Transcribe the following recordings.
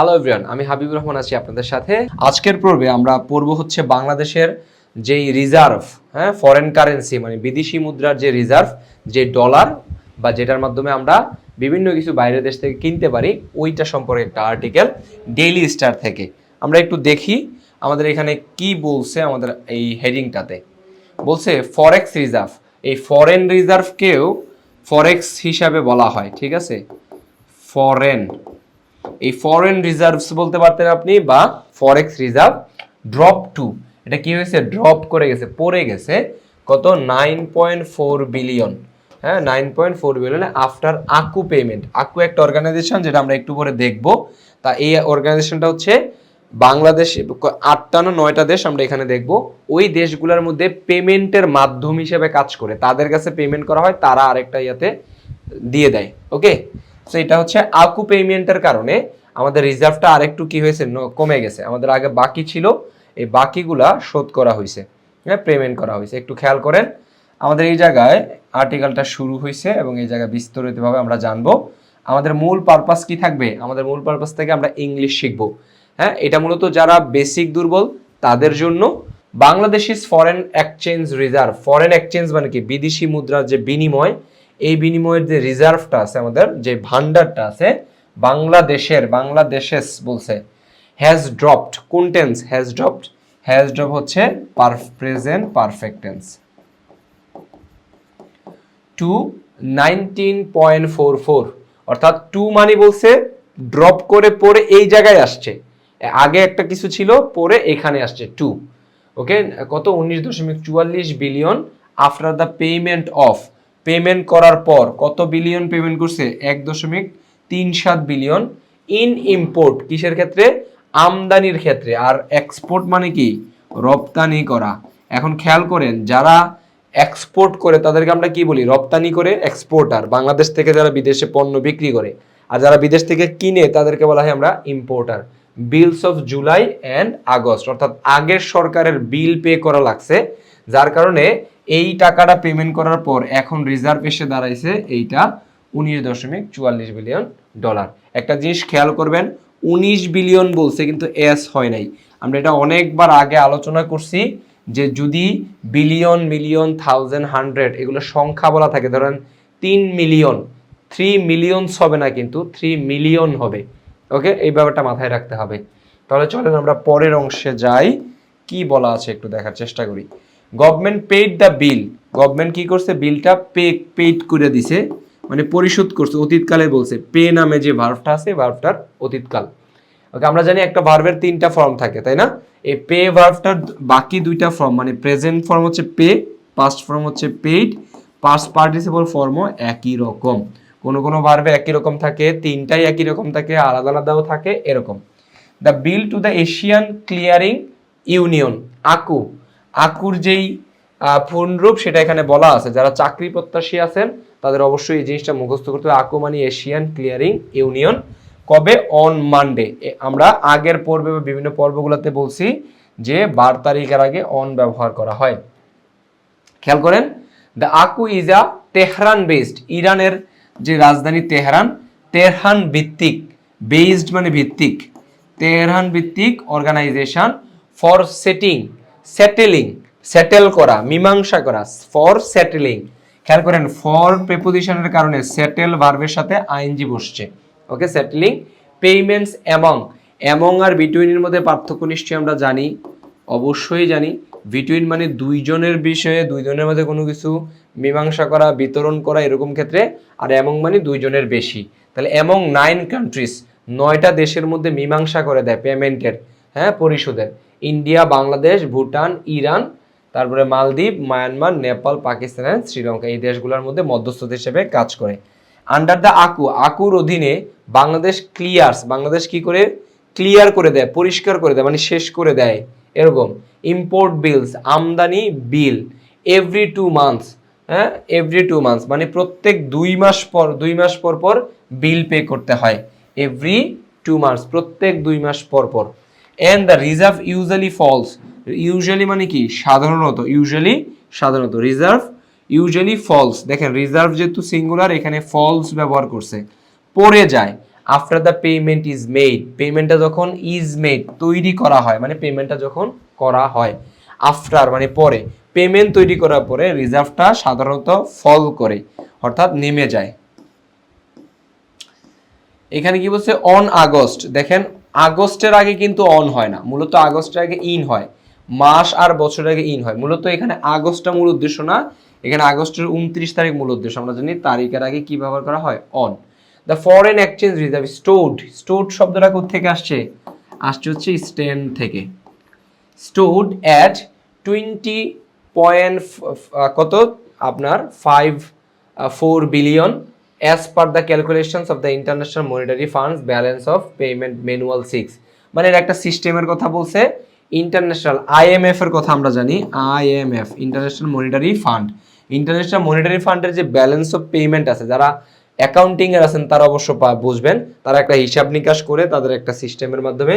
Hello everyone আমি হাবিবুর রহমান আছি আপনাদের সাথে। আজকের পর্বে আমরা পড়ব হচ্ছে বাংলাদেশের যেই রিজার্ভ হ্যাঁ ফরেন কারেন্সি মানে বিদেশি মুদ্রার যে রিজার্ভ যে ডলার বা যেটার মাধ্যমে আমরা বিভিন্ন কিছু বাইরের দেশ থেকে কিনতে পারি, ওইটা সম্পর্কে একটা আর্টিকেল ডেইলি স্টার থেকে। আমরা একটু দেখি আমাদের এখানে কি বলছে আমাদের এই হেডিংটাতে বলছে ফরেক্স রিজার্ভ এই ফরেন রিজার্ভকেও ফরেক্স হিসাবে বলা হয়, ঠিক আছে? ফরেন এই ফরেন রিজার্ভস বলতে পারতেন আপনি বা ফরেক্স রিজার্ভ ড্রপ টু এটা কি হয়েছে? ড্রপ করে গেছে, পড়ে গেছে কত? নাইন পয়েন্ট ফোর বিলিয়ন হ্যাঁ nine point four billion after ACU payment ACU একটা অর্গানাইজেশন যেটা আমরা একটু পরে দেখব। তা এই অর্গানাইজেশনটা হচ্ছে বাংলাদেশ, আটটা না নয়টা দেশ আমরা এখানে দেখব। ওই দেশগুলোর মধ্যে পেমেন্টের মাধ্যম হিসেবে কাজ করে। তাদের কাছে পেমেন্ট করা হয়, তারা আরেকটা ইয়াতে দিয়ে দেয়। ওকে সো এটা হচ্ছে আকু পেমেন্টের কারণে আমাদের রিজার্ভটা আরেকটু কি হয়েছে? কমে গেছে। আমাদের আগে বাকি ছিল, এই বাকিগুলা শোধ করা হয়েছে। হ্যাঁ পেমেন্ট করা হয়েছে। একটু খেয়াল করেন, আমাদের এই জায়গায় আর্টিকেলটা শুরু হয়েছে এবং এই জায়গায় বিস্তারিতভাবে আমরা জানব। আমাদের মূল পারপাস কি থাকবে? আমাদের মূল পারপাস থেকে আমরা ইংলিশ শিখব। হ্যাঁ এটা মূলত যারা বেসিক দুর্বল, তাদের জন্য Bangladesh is foreign exchange reserve foreign exchange মানে কি? বিদেশি মুদ্রার যে বিনিময়, এই বিনিময়ের যে রিজার্ভটা আছে আমাদের, যে ভান্ডারটা আছে বাংলাদেশের, বাংলাদেশেস বলছে হ্যাজ ড্রপড কোন tense has dropped has drop হচ্ছে পার present perfect tense to nineteen point four four অর্থাৎ টু মানি বলছে ড্রপ করে পরে এই জায়গায় আসছে। আগে একটা কিছু ছিল, পরে এখানে আসছে টু ওকে কত? উনিশ দশমিক চুয়াল্লিশ billion after the payment of payment করার পর কত বিলিয়ন পেমেন্ট করছে? এক দশমিক তিন সাত বিলিয়ন ইন ইম্পোর্ট কিসের ক্ষেত্রে? আমদানির ক্ষেত্রে। আর এক্সপোর্ট মানে কি? রপ্তানি করা। এখন খেয়াল করেন, যারা এক্সপোর্ট করে, তাদেরকে আমরা কি বলি? রপ্তানি করে এক্সপোর্টার বাংলাদেশ থেকে যারা বিদেশে পণ্য বিক্রি করে। আর যারা বিদেশ থেকে কিনে, তাদেরকে বলা হয় আমরা importer bills of July and August অর্থাৎ আগের সরকারের বিল পে করা লাগছে, যার কারণে এই টাকাটা পেমেন্ট করার পর এখন রিজার্ভ এসে দাঁড়াইছে, এইটা উনিশ দশমিক চুয়াল্লিশ বিলিয়ন ডলার। একটা জিনিস খেয়াল করবেন, উনিশ বিলিয়ন বলছে কিন্তু এস হয় নাই। আমরা এটা অনেকবার আগে আলোচনা করছি যে যদি বিলিয়ন, মিলিয়ন থাউজেন্ড হান্ড্রেড এগুলো সংখ্যা বলা থাকে, ধরেন তিন মিলিয়ন থ্রি মিলিয়নস হবে না কিন্তু থ্রি মিলিয়ন হবে। ওকে এই ব্যাপারটা মাথায় রাখতে হবে। তাহলে চলেন আমরা পরের অংশে যাই। কি বলা আছে একটু দেখার চেষ্টা করি। Government paid the bill government কি করছে? বিলটা পে পেইড করে দিছে। মানে পরিশোধ করছে অতীতকালে বলছে। পে নামে যে ভার্ভটা আছে ভার্ভটার অতীতকাল। ওকে আমরা জানি একটা ভার্বের তিনটা ফর্ম থাকে, তাই না? এই পে ভার্ভটার বাকি দুইটা ফর্ম মানে প্রেজেন্ট ফর্ম হচ্ছে পে পাস্ট ফর্ম হচ্ছে পেইড পাস্ট পার্টিসিপল ফর্মও একই রকম। কোনো কোনো ভার্বে একই রকম থাকে, তিনটাই একই রকম থাকে, আলাদা আলাদাও থাকে, এরকম। The bill to the Asian clearing union ACU আকুর যেই পূর্ণরূপ সেটা এখানে বলা আছে। যারা চাকরি প্রত্যাশী আছেন তাদের অবশ্যই এই জিনিসটা মুখস্থ করতে হবে। আকু মানে এশিয়ান ক্লিয়ারিং ইউনিয়ন। কবে? On Monday. আমরা আগের পর্বে বা বিভিন্ন পর্বগুলোতে বলছি যে বার তারিখের আগে অন ব্যবহার করা হয়। খেয়াল করেন, the ACU is a Tehran based, ইরানের যে রাজধানী তেহরান তেহরান ভিত্তিক, বেসড মানে ভিত্তিক। তেহরান ভিত্তিক organisation for setting, settling, settle করা, মীমাংসা করা, ফর সেটেলিং। খেয়াল করেন ফর প্রেপোজিশনের কারণে সেটেল ভার্বের সাথে আইনজি বসছে। Okay settling payments among among আর বিটুইনের মধ্যে পার্থক্য নিশ্চয়ই আমরা জানি, অবশ্যই জানি। বিটুইন মানে দুইজনের বিষয়ে, দুইজনের মধ্যে কোনো কিছু মীমাংসা করা, বিতরণ করা এরকম ক্ষেত্রে, আর এমং মানে দুইজনের বেশি। তাহলে এমং নাইন কান্ট্রিজ নয়টা দেশের মধ্যে মীমাংসা করে দেয় পেমেন্টের হ্যাঁ পরিশোধের। ইন্ডিয়া বাংলাদেশ ভুটান ইরান তারপরে মালদ্বীপ, মায়ানমার, নেপাল, পাকিস্তান and শ্রীলঙ্কা এই দেশগুলোর মধ্যে মধ্যস্থতা হিসেবে কাজ করে। আন্ডার দ্য আকু আকুর অধীনে বাংলাদেশ ক্লিয়ার্স বাংলাদেশ কি করে? ক্লিয়ার করে দেয়, পরিষ্কার করে দেয় মানে শেষ করে দেয়। এরকম। ইম্পোর্ট বিলস আমদানি বিল এভরি টু মান্থস হ্যাঁ? এভরি টু মান্থস মানে প্রত্যেক দুই মাস পর, দুই মাস পর পর বিল পে করতে হয়। এভরি টু মান্থস প্রত্যেক দুই মাস পর পর। And the reserve usually falls usually মানে কি? সাধারণত ইউজুয়ালি সাধারণত রিজার্ভ ইউজুয়ালি ফলস দেখেন রিজার্ভ যেহেতু সিঙ্গুলার এখানে ফলস ব্যবহার করছে। পড়ে যায়। After the payment is made পেমেন্টটা যখন ইজ মেড তৈরি করা হয় মানে পেমেন্টটা যখন করা হয়। আফটার মানে পরে পেমেন্ট তৈরি করার পরে রিজার্ভটা সাধারণত ফল করে, অর্থাৎ নেমে যায়। এখানে কি বলছে? অন আগস্ট দেখেন আগস্টের আগে কিন্তু অন হয় না। মূলত আগস্টের আগে ইন হয়। মাস আর বছর আগে ইন হয়। মূলত এখানে আগস্টটা মূল উদ্দেশ্য না, এখানে আগস্টের উনত্রিশ তারিখ মূল উদ্দেশ্য। আমরা জানি তারিখের আগে কি ব্যবহার করা হয়? On the foreign exchange reserve stored stored শব্দটা থেকে আসছে? আসছে হচ্ছে স্টেন থেকে। স্টোড অ্যাট টোয়েন্টি পয়েন্ট কত? আপনার five four billion as per the calculations of the international monetary funds balance of payment manual six মানে এর একটা সিস্টেমের কথা বলছে। ইন্টারন্যাশনাল আইএমএফ এর কথা আমরা জানি, IMF, international monetary fund. International monetary ফান্ডের যে ব্যালেন্স অফ পেমেন্ট আছে, যারা অ্যাকাউন্টিং এর আছেন, তারা অবশ্য বুঝবেন, তারা একটা হিসাব নিকাশ করে তাদের একটা সিস্টেমের মাধ্যমে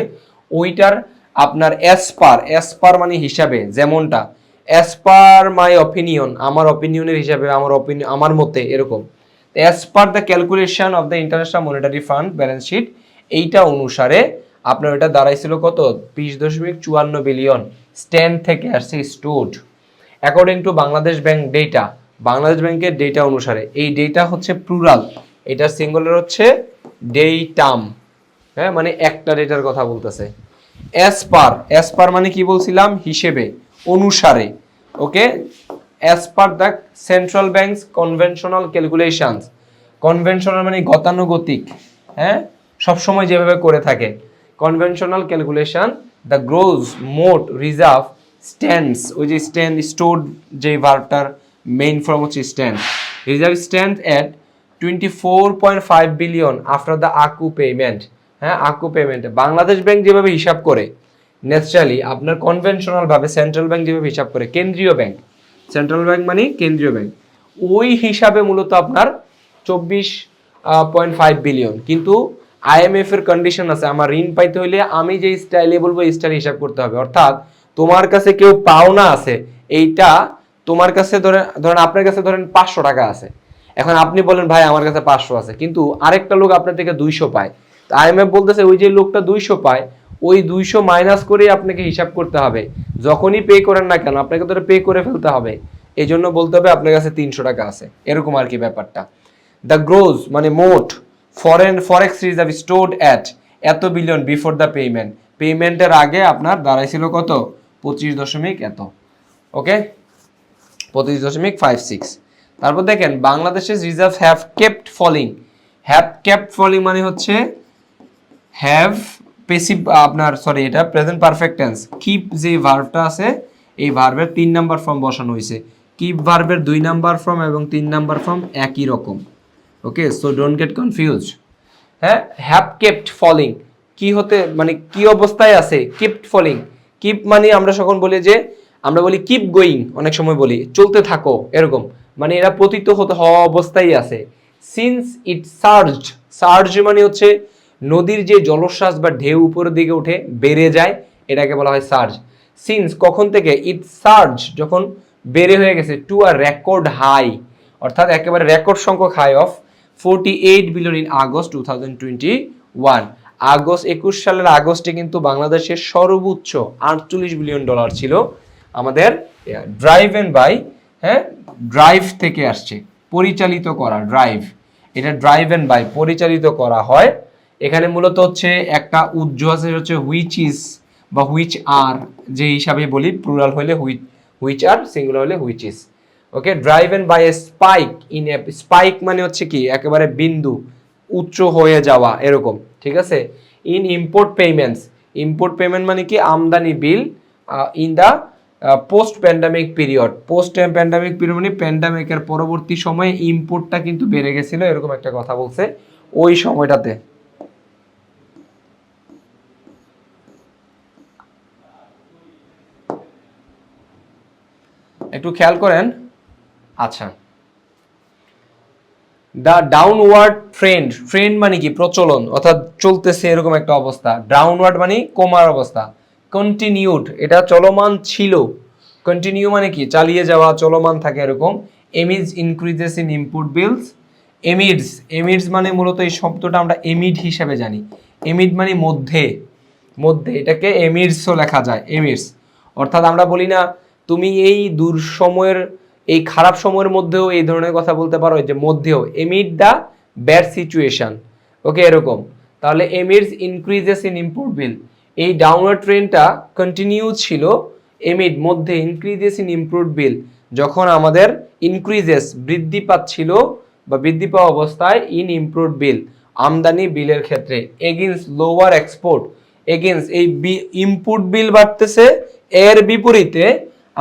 ওইটার আপনার অ্যাজ পার অ্যাজ পার মানে হিসাবে যেমনটা অ্যাজ পার মাই অপিনিয়ন আমার অপিনিয়নের হিসাবে, আমার অপিনিয়ন আমার মতে এরকম। As per the calculation of the international monetary fund balance sheet এইটা অনুসারে আপনার এটা দাঁড়াইছিল কত? বিশ দশমিক চুয়ান্ন বিলিয়ন স্ট্যান্ড থেকে আসছে stored according to Bangladesh Bank data Bangladesh ব্যাংকের ডেটা অনুসারে এই ডেটা হচ্ছে প্লুরাল এটার সিঙ্গুলার হচ্ছে ডেইটাম হ্যাঁ মানে একটা ডেটার কথা বলতেছে। অ্যাজ পার অ্যাজ পার মানে কি বলছিলাম? হিসেবে, অনুসারে। Okay as per the central banks conventional calculations conventional মানে গতানুগতিক। হ্যাঁ? সবসময় যেভাবে করে থাকে। কনভেনশনাল ক্যালকুলেশন দ্য গ্রোজ মোট রিজার্ভ স্ট্যান্ডস ওই যে স্ট্যান্ড স্টোর যে ভার্বটার মেইন ফর্ম হচ্ছে stand reserve stand at twenty four point five billion after the ACU payment হ্যাঁ আকু পেমেন্ট বাংলাদেশ ব্যাংক যেভাবে হিসাব করে ন্যাচারালি আপনার কনভেনশনাল ভাবে সেন্ট্রাল ব্যাংক যেভাবে হিসাব করে, কেন্দ্রীয় ব্যাংক সেন্ট্রাল ব্যাংক মানে কেন্দ্রীয় ব্যাংক ওই হিসাবে মূলত আপনার চব্বিশ পয়েন্ট ফাইভ বিলিয়ন কিন্তু আইএমএফ এর কন্ডিশন আছে, আমার ঋণ পাইতে হইলে আমি যে স্টাইলে বলব স্টাইল হিসাব করতে হবে। অর্থাৎ তোমার কাছে কেউ পাওনা আছে, এইটা তোমার কাছে ধরেন ধরেন আপনার কাছে ধরেন পাঁচশো টাকা আছে। এখন আপনি বলেন, ভাই, আমার কাছে পাঁচশো আছে। কিন্তু আরেকটা লোক আপনার থেকে দুইশো পায়। তো আইএমএফ বলতেছে, ওই যে লোকটা দুইশো পায়, ওই দুইশো মাইনাস করেই আপনাকে হিসাব করতে হবে। যখনই পে করেন না কেন, আপনাকে তো পে করে ফেলতে হবে। এই জন্য বলতে হবে, আপনার কাছে তিনশো টাকা আছে। এরকম আর কি ব্যাপারটা। দ্য গ্রোজ মানে মোট foreign forex reserve stored at এত বিলিয়ন বিফোর দ্য পেমেন্ট পেমেন্টের আগে আপনার দাঁড়াইছিল কত? পঁচিশ দশমিক এত। ওকে পঁচিশ দশমিক ফাইভ সিক্স তারপর দেখেন, বাংলাদেশের reserve have kept falling have kept falling মানে হচ্ছে হ্যাভ পেসিভ আপনার সরি এটা প্রেজেন্ট পারফেক্ট টেন্স কিপ যে ভার্ভটা আছে, এই ভার্ভের তিন নাম্বার ফর্ম বসানো হয়েছে কিপ ভার্ভের দুই নাম্বার ফর্ম এবং তিন নাম্বার ফর্ম একই রকম। Okay so don't get confuse হ্যাঁ হ্যাভ কেপ্ট ফলিং কি হতে মানে কি অবস্থায় আছে? কিপ্ট ফলিং কিপ মানে আমরা সকল বলি যে, আমরা বলি কিপ গোয়িং অনেক সময় বলি, চলতে থাকো, এরকম। মানে এরা পতিত হতে, হওয়া অবস্থায় আছে। সিন্স ইট সার্জড সার্জ মানে হচ্ছে নদীর যে জলশ্বাস বা ঢেউ উপরের দিকে উঠে, বেড়ে যায়, এটাকে বলা হয় সার্জ সিন্স কখন থেকে? ইট সার্জ যখন বেড়ে হয়ে গেছে টু আ রেকর্ড হাই অর্থাৎ একেবারে রেকর্ড সংখ্যক high of forty eight billion in August two thousand twenty one August একুশ সালের আগস্টে কিন্তু বাংলাদেশের সর্বোচ্চ আটচল্লিশ বিলিয়ন ডলার ছিল আমাদের ড্রাইভ এন্ড বাই হ্যাঁ ড্রাইভ থেকে আসছে, পরিচালিত করা ড্রাইভ এটা ড্রাইভ এন্ড বাই পরিচালিত করা হয়। এখানে মূলত হচ্ছে একটা উজ্জ আছে হচ্ছে হুইচ ইজ বা হুইচ আর যে হিসাবে বলি প্লুরাল হলে হুইচ হুইচ আর সিঙ্গুলার হলে which is okay driven by a spike in a spike মানে হচ্ছে কি? একেবারে বিন্দু উচ্চ হয়ে যাওয়া, এরকম, ঠিক আছে? In import payments import payment মানে কি? আমদানি bill in the post pandemic period post pandemic period মানে প্যান্ডামিকের পরবর্তী সময়ে ইম্পোর্টটা কিন্তু বেড়ে গেছিল, এরকম একটা কথা বলছে ওই সময়টাতে। একটু খেয়াল করেন আচ্ছা। দ্য ডাউনওয়ার্ড ট্রেন্ড ট্রেন্ড মানে কি? প্রচলন, অর্থাৎ চলতেছে এরকম একটা অবস্থা। ডাউনওয়ার্ড মানে কমার অবস্থা। কন্টিনিউড এটা চলমান ছিল। কন্টিনিউ মানে কি? চালিয়ে যাওয়া, চলমান থাকে এরকম। Amidst increases in input bills amidst amidst মানে মূলত এই শব্দটা আমরা এমিড হিসাবে জানি। এমিড মানে মধ্যে। মধ্যে, এটাকে এমিডসও লেখা যায় এমিডস অর্থাৎ আমরা বলি না, তুমি এই দূর সময়ের এই খারাপ সময়ের মধ্যেও এই ধরনের কথা বলতে পারো যে মধ্যেও amid the bad situation okay এরকম। তাহলে amidst increases in import bill এই ডাউনওয়ার্ড ট্রেনটা কন্টিনিউ ছিল এমিড মধ্যে ইনক্রিজেস ইন ইম্প্রুভ বিল যখন আমাদের ইনক্রিজেস বৃদ্ধি পাচ্ছিল বা বৃদ্ধি পাওয়া অবস্থায় ইন ইম্প্রুভ বিল আমদানি বিলের ক্ষেত্রে এগেন্স লোয়ার এক্সপোর্ট এগেন্স এই ইনপুট বিল বাড়তেছে, এর বিপরীতে,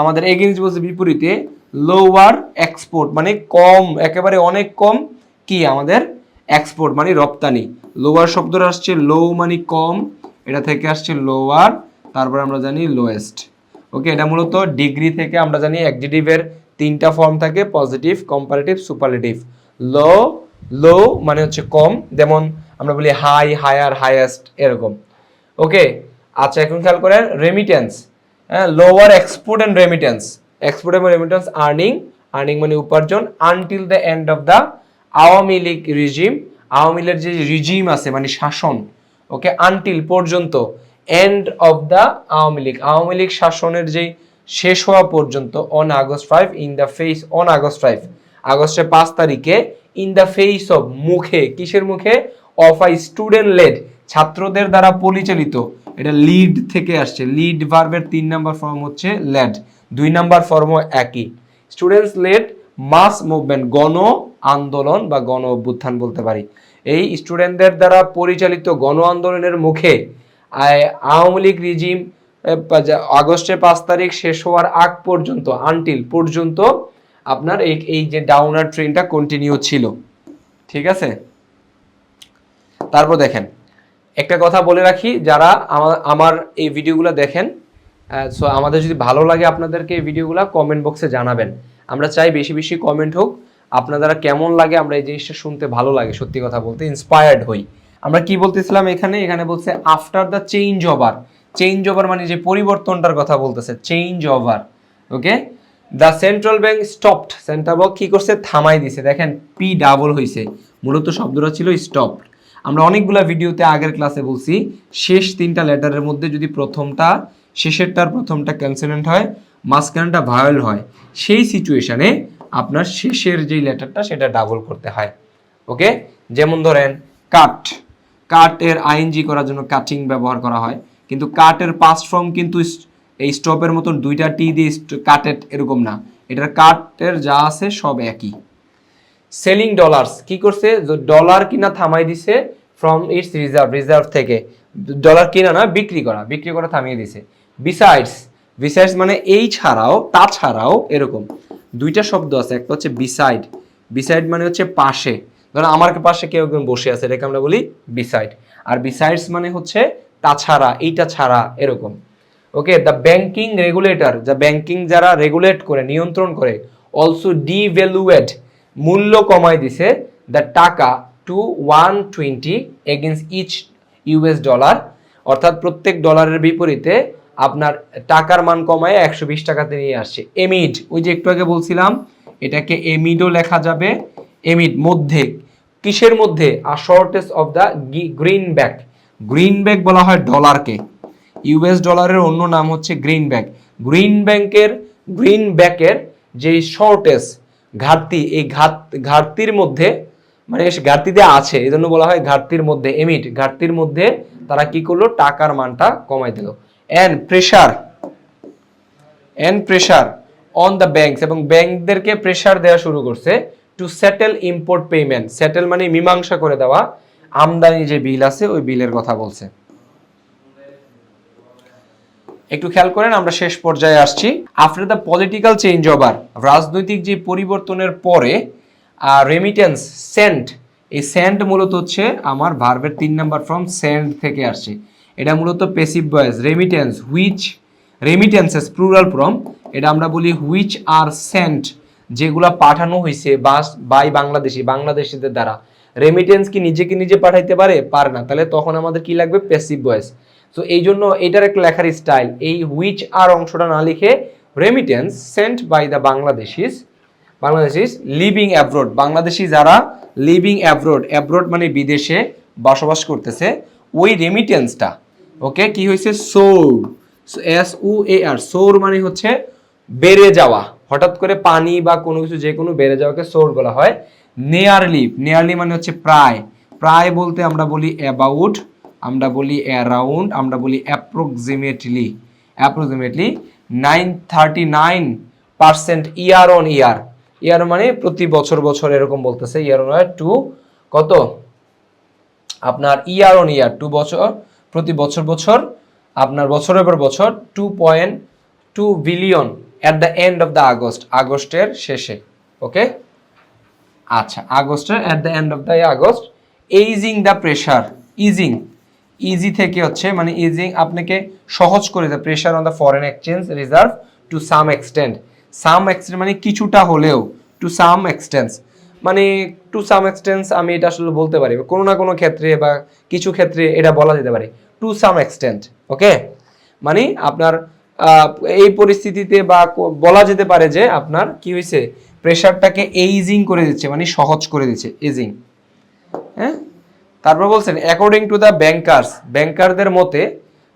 আমাদের এগেন্স বলছে বিপরীতে লোয়ার এক্সপোর্ট মানে কম, একেবারে অনেক কম কি আমাদের এক্সপোর্ট মানে রপ্তানি। লোয়ার শব্দটা আসছে লো মানে কম, এটা থেকে আসছে লোয়ার তারপর আমরা জানি লোয়েস্ট ওকে এটা মূলত ডিগ্রি থেকে আমরা জানি অ্যাডজেটিভের তিনটা ফর্ম থাকে positive comparative superlative low low মানে হচ্ছে কম, যেমন আমরা বলি হাই হায়ার হাইয়েস্ট এরকম। ওকে আচ্ছা এখন খেয়াল করেন রেমিটেন্স হ্যাঁ lower export and remittance export এবং রেমিটেন্স আর্নিং আর্নিং মানে উপার্জন until the end of the Awami League regime Awami লীগের যে রিজিম আছে মানে শাসন ওকে আনটিল পর্যন্ত end of the Awami League. Awami League শাসনের যে শেষ হওয়া পর্যন্ত on August five in the face on August five আগস্টের পাঁচ তারিখে ইন দ্য ফেস অফ মুখে, কিসের মুখে? অফ আই স্টুডেন্ট লেড ছাত্রদের দ্বারা পরিচালিত। এটা লিড থেকে আসছে। লিড ভার্বের তিন নাম্বার ফর্ম হচ্ছে লেড দুই নাম্বার ফর্মও একই। স্টুডেন্টস লেড মাস মুভমেন্ট গণ আন্দোলন বা গণ অভ্যুত্থান বলতে পারি। এই স্টুডেন্টদের দ্বারা পরিচালিত গণ আন্দোলনের মুখে আওয়ামী লীগ রিজিম আগস্টের পাঁচ তারিখ শেষ হওয়ার আগ পর্যন্ত আনটিল পর্যন্ত আপনার এই এই যে ডাউনার ট্রেনটা কন্টিনিউ ছিল। ঠিক আছে? তারপর দেখেন, একটা কথা বলে রাখি, যারা আমার এই ভিডিওগুলো দেখেন সো আমাদের যদি ভালো লাগে আপনাদেরকে এই ভিডিওগুলো কমেন্ট বক্সে জানাবেন। আমরা চাই বেশি বেশি কমেন্ট হোক। আপনারা কেমন লাগে আমরা এই জিনিসটা শুনতে ভালো লাগে, সত্যি কথা বলতে ইন্সপায়ার্ড হই। আমরা কি বলতেছিলাম এখানে? এখানে বলছে after the change over change over মানে যে পরিবর্তনটার কথা বলতেছে change over okay the central bank stopped central bank কি করছে? থামাই দিছে। দেখেন পি ডাবল হয়েছে মূলত শব্দটা ছিল স্টপ আমরা অনেকগুলা ভিডিওতে আগের ক্লাসে বলছি, শেষ তিনটা লেটারের মধ্যে যদি প্রথমটা শেষেরটার প্রথমটা ক্যান্সেলেন্ট হয় মাঝখানটা ভায়োল হয়। সেই সিচুয়েশনে আপনার শেষের যেই লেটারটা সেটা ডাবল করতে হয়। ওকে যেমন ধরেন কাট কাটের আইএনজি করার জন্য কাটিং ব্যবহার করা হয়। কিন্তু কাটের পাস্ট ফর্ম কিন্তু এই স্টপের মতন দুইটা টি দিয়ে কাটেড এরকম না। এটার কাটের যা আছে সব একই। সেলিং ডলার্স কি করছে? ডলার কিনা থামাই দিছে ফ্রম ইটস রিজার্ভ রিজার্ভ থেকে। ডলার কিনা না, বিক্রি করা বিক্রি করা থামিয়ে দিছে। বিসাইডস বিসাইডস মানে এই ছাড়াও তাছাড়াও এরকম দুইটা শব্দ আছে। একটা হচ্ছে বিসাইড বিসাইড মানে হচ্ছে পাশে। ধরো আমার পাশে কেউ একজন বসে আছে, এটাকে আমরা বলি বিসাইড আর বিসাইডস মানে হচ্ছে তাছাড়া এইটা ছাড়া, এরকম। ওকে দ্য ব্যাংকিং রেগুলেটর যা ব্যাংকিং যারা রেগুলেট করে, নিয়ন্ত্রণ করে অলসো ডিভ্যালুয়েট মূল্য কমাই দিছে the taka to one twenty against each US dollar অর্থাৎ প্রত্যেক ডলারের বিপরীতে আপনার টাকার মান কমায় একশো বিশ টাকাতে নিয়ে আসছে। এমিড, ওই যে একটু আগে বলছিলাম, এটাকে এমিডও লেখা যাবে। এমিড, মধ্যে, কিসের মধ্যে? আর shortage of the greenback greenback বলা হয় ডলারকে ইউএস ডলারের অন্য নাম হচ্ছে গ্রিন ব্যাক গ্রিন ব্যাংকের গ্রিন ব্যাকের যে শর্টেজ ঘাটতি, এই ঘাট, ঘাটতির মধ্যে মানে ঘাটতিতে আছে এই জন্য বলা হয় ঘাটতির মধ্যে এমিট ঘাটতির মধ্যে তারা কি করল? টাকার মানটা কমাই দিল। And pressure and pressure on the banks এবং ব্যাংকদেরকে প্রেশার দেওয়া শুরু করছে to settle import payment settle মানে মীমাংসা করে দেওয়া। আমদানি যে বিল আছে, ওই বিলের কথা বলছে। একটু খেয়াল করেন, আমরা শেষ পর্যায়ে আসছি। After the political change over রাজনৈতিক যে পরিবর্তনের পরে রেমিটেন্স সেন্ট এই সেন্ট মূলত হচ্ছে আমার ভার্বের তিন নাম্বার ফর্ম সেন্ট থেকে আসছে। এটা মূলত passive voice remittance which remittances plural form এটা আমরা বলি হুইচ আর সেন্ট যেগুলা পাঠানো হয়েছে বাস বাই বাংলাদেশি, বাংলাদেশিদের দ্বারা। রেমিটেন্স কি নিজেকে নিজে পাঠাইতে পারে? পারে না। তাহলে তখন আমাদের কি লাগবে? পেসিভ ভয়েস তো এই জন্য এটার একটা লেখার স্টাইল এই হুইচ আর অংশটা না লিখে remittance sent by the Bangladeshis Bangladeshis living abroad Bangladeshi যারা লিভিং অ্যাব্রোড অ্যাব্রোড মানে বিদেশে বসবাস করতেছে, ওই রেমিটেন্সটা ওকে কি হয়েছে সোর। এস ইউ এ আর সোর মানে হচ্ছে বেড়ে যাওয়া। হঠাৎ করে পানি বা কোনো কিছু যে কোনো বেড়ে যাওয়াকে সোর বলা হয়। নেয়ারলি নেয়ারলি মানে হচ্ছে প্রায়। প্রায় বলতে আমরা বলি অ্যাবাউট আমরা বলি অ্যারাউন্ড আমরা বলি approximately approximately nine thirty nine percent year on year year মানে প্রতি বছর বছর এরকম বলতেছে। ইয়ার অন ইয়ার টু কত? আপনার ইয়ার অন ইয়ার টু বছর। প্রতি বছর বছর, আপনার বছরের পর বছর two point two billion at the end of the August আগস্টের শেষে ওকে আচ্ছা আগস্টের at the end of the August easing the pressure easing easy থেকে হচ্ছে মানে ইজিং আপনাকে সহজ করে দেয় pressure on the foreign exchange reserve to some extent some extent মানে কিছুটা হলেও টু সাম এক্সটেন্স মানে টু সাম এক্সটেন্স আমি এটা আসলে বলতে পারি। কোনো না কোনো ক্ষেত্রে বা কিছু ক্ষেত্রে এটা বলা যেতে পারে। টু সাম এক্সটেন্ট ওকে মানে আপনার এই পরিস্থিতিতে বা বলা যেতে পারে যে আপনার কি হয়েছে? প্রেশারটাকে এইজিং করে দিচ্ছে মানে সহজ করে দিচ্ছে এজিং হ্যাঁ? তারপর বলছেন অ্যাকর্ডিং টু দ্য ব্যাংকার্স ব্যাংকারদের মতে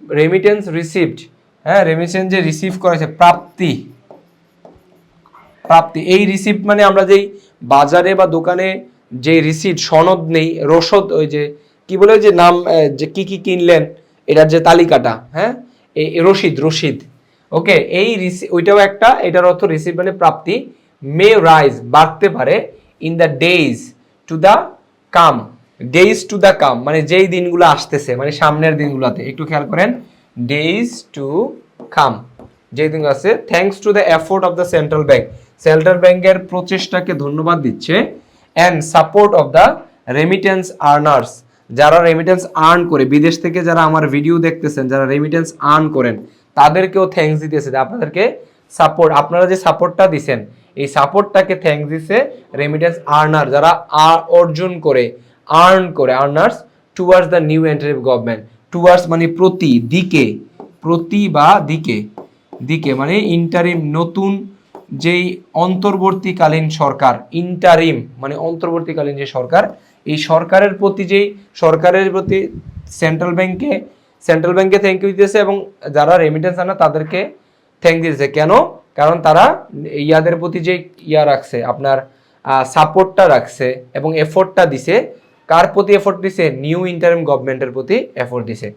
রেমিটেন্স রিসিভড হ্যাঁ রেমিটেন্স যে রিসিভ করেছে, প্রাপ্তি প্রাপ্তি। এই রিসিপ্ট মানে আমরা যেই বাজারে বা দোকানে যে রিসিপ্ট সনদ নেই, রসদ, ওই যে, কি বলে যে নাম যে কি কি কিনলেন এটার যে তালিকাটা হ্যাঁ? এই রসিদ রসিদ। ওকে, এই রিসি ওইটাও একটা, এটার অর্থ রিসিপ্ট মানে প্রাপ্তি। মে রাইজ বাড়তে পারে in the days to the come days to the come মানে যেই দিনগুলো আসতেছে মানে সামনের দিনগুলোতে। একটু খেয়াল করেন ডেইজ টু কাম যেই দিন আছে thanks to the effort of the central bank central ব্যাংকের প্রচেষ্টাকে ধন্যবাদ দিচ্ছে and support of the remittance earners যারা রেমিটেন্স আর্ন করে, বিদেশ থেকে যারা আমার ভিডিও দেখতেছেন, যারা রেমিটেন্স আর্ন করেন, তাদেরকেও থ্যাঙ্কস দিতেছে আপনাদেরকে সাপোর্ট আপনারা যে সাপোর্টটা দিছেন, এই সাপোর্টটাকে থ্যাঙ্কস দিছে রেমিটেন্স আর্নার যারা আর অর্জন করে আর্ন করে earners towards the new entry government towards মানে প্রতি দিকে, প্রতি বা দিকে। দিকে মানে ইন্টারিম নতুন যেই অন্তর্বর্তীকালীন সরকার ইন্টারিম মানে অন্তর্বর্তীকালীন যে সরকার, এই সরকারের প্রতি যেই, সরকারের প্রতি সেন্ট্রাল ব্যাংকে সেন্ট্রাল ব্যাংকে থ্যাংক ইউ দিতেছে এবং যারা রেমিটেন্স আনা তাদেরকে থ্যাংক দিতেছে। কেন? কারণ তারা ইয়াদের প্রতি যে ইয়া রাখছে, আপনার সাপোর্টটা রাখছে এবং এফোর্টটা দিছে। কার প্রতি এফোর্ট দিছে? নিউ ইন্টারিম গভর্নমেন্টের প্রতি এফোর্ট দিছে।